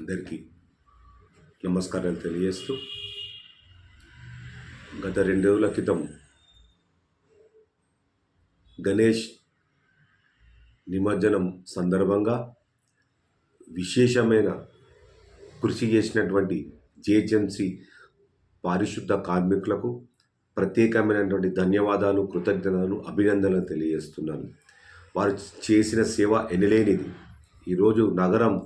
అందరికీ నమస్కారాలు తెలియజేస్తూ గత రెండు రోజుల క్రితం గణేష్ నిమజ్జనం సందర్భంగా విశేషమైన కృషి చేసినటువంటి జేహెచ్ఎంసి పారిశుద్ధ కార్మికులకు ప్రత్యేకమైనటువంటి ధన్యవాదాలు కృతజ్ఞతలు అభినందనలు తెలియజేస్తున్నాను. వారు చేసిన సేవ ఎనలేనిది. ఈరోజు నగరం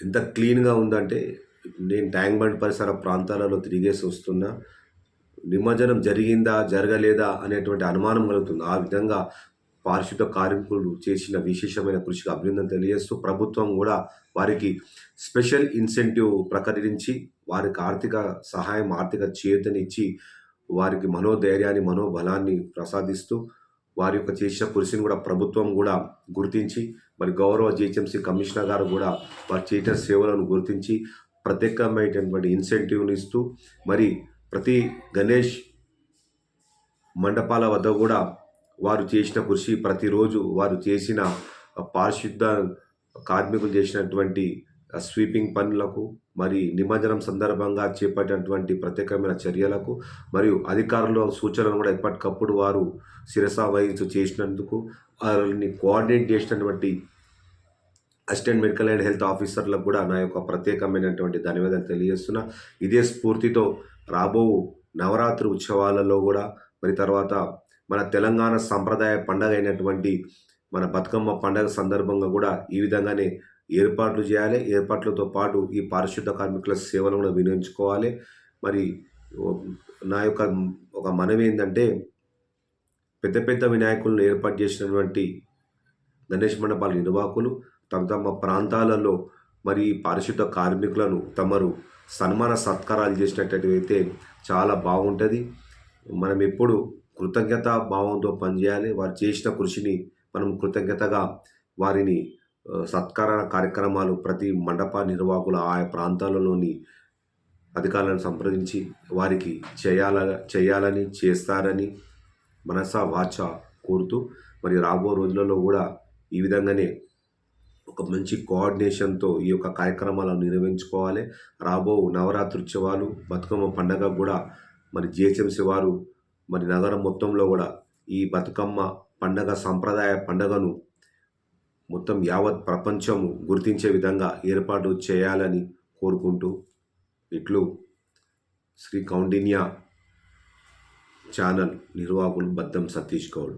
ఎంత క్లీన్గా ఉందంటే నేను ట్యాంక్ బండ్ పరిసర ప్రాంతాలలో తిరిగేసి వస్తున్నా నిమజ్జనం జరిగిందా జరగలేదా అనేటువంటి అనుమానం కలుగుతుంది. ఆ విధంగా పారిశుద్ధ కార్మికులు చేసిన విశేషమైన కృషికి అభినందన తెలియజేస్తూ ప్రభుత్వం కూడా వారికి స్పెషల్ ఇన్సెంటివ్ ప్రకటించి వారికి ఆర్థిక సహాయం ఆర్థిక చేతనిచ్చి వారికి మనోధైర్యాన్ని మనోబలాన్ని ప్రసాదిస్తూ వారి యొక్క చేసిన కృషిని కూడా ప్రభుత్వం కూడా గుర్తించి మరి గౌరవ జిహెచ్ఎంసీ కమిషనర్ గారు కూడా వారు చేసిన సేవలను గుర్తించి ప్రత్యేకమైనటువంటి ఇన్సెంటివ్ని ఇస్తూ మరి ప్రతి గణేష్ మండపాల వద్ద కూడా వారు చేసిన కృషి ప్రతిరోజు వారు చేసిన పారిశుద్ధ కార్మికులు చేసినటువంటి స్వీపింగ్ పనులకు మరి నిమజ్జనం సందర్భంగా చేపట్టినటువంటి ప్రత్యేకమైన చర్యలకు మరియు అధికారుల సూచనలు కూడా ఎప్పటికప్పుడు వారు శిరస వహించు చేసినందుకు వారిని కోఆర్డినేట్ చేసినటువంటి అసిస్టెంట్ మెడికల్ అండ్ హెల్త్ ఆఫీసర్లకు కూడా నా యొక్క ప్రత్యేకమైనటువంటి ధన్యవాదాలు తెలియజేస్తున్నా. ఇదే స్ఫూర్తితో రాబో నవరాత్రి ఉత్సవాలలో కూడా మరి తర్వాత మన తెలంగాణ సంప్రదాయ పండగ అయినటువంటి మన బతుకమ్మ పండగ సందర్భంగా కూడా ఈ విధంగానే ఏర్పాట్లు చేయాలి. ఏర్పాట్లతో పాటు ఈ పారిశుద్ధ కార్మికుల సేవలను కూడా వినియోగించుకోవాలి. మరి నా యొక్క ఒక మనవి ఏంటంటే పెద్ద పెద్ద వినాయకులను ఏర్పాటు చేసినటువంటి గణేష్ మండపాల నిర్వాహకులు తమ తమ ప్రాంతాలలో మరి పారిశుద్ధ కార్మికులను తమరు సన్మాన సత్కారాలు చేసినట్టయితే చాలా బాగుంటుంది. మనం ఎప్పుడు కృతజ్ఞత భావంతో పనిచేయాలి. వారు చేసిన కృషిని మనం కృతజ్ఞతగా వారిని సత్కార కార్యక్రమాలు ప్రతి మండప నిర్వాహకుల ఆయా ప్రాంతాలలోని అధికారులను సంప్రదించి వారికి చేయాల చేయాలని చేస్తారని మనస వాచ కోరుతూ మరి రాబో రోజులలో కూడా ఈ విధంగానే ఒక మంచి కోఆర్డినేషన్తో ఈ యొక్క కార్యక్రమాలను నిర్వహించుకోవాలి. రాబో నవరాత్రి ఉత్సవాలు బతుకమ్మ పండగ కూడా మరి జిహెచ్ఎంసీ వారు మరి నగరం మొత్తంలో కూడా ఈ బతుకమ్మ పండగ సంప్రదాయ పండగను మొత్తం యావత్ ప్రపంచం గుర్తించే విధంగా ఏర్పాటు చేయాలని కోరుకుంటూ ఇట్లు శ్రీ కౌండిన్య ఛానల్ నిర్వాహకులు బద్దం సతీష్ గౌడ్.